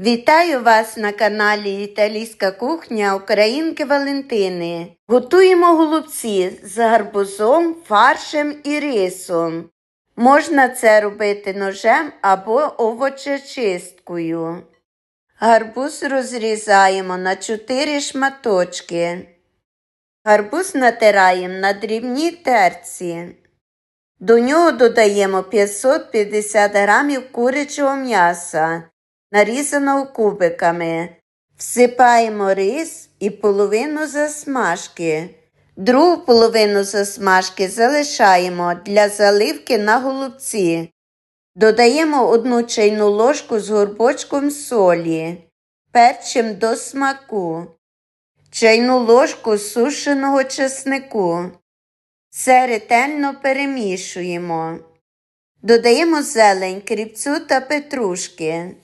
Вітаю вас на каналі Італійська кухня Українки Валентини. Готуємо голубці з гарбузом, фаршем і рисом. Можна це робити ножем або овочечисткою. Гарбуз розрізаємо на 4 шматочки. Гарбуз натираємо на дрібній терці. До нього додаємо 550 грамів курячого м'яса, нарізаного кубиками. Всипаємо рис і половину засмажки. Другу половину засмажки залишаємо для заливки на голубці. Додаємо одну чайну ложку з горбочком солі, перчим до смаку, чайну ложку сушеного чеснику. Все ретельно перемішуємо. Додаємо зелень, кріпцю та петрушки.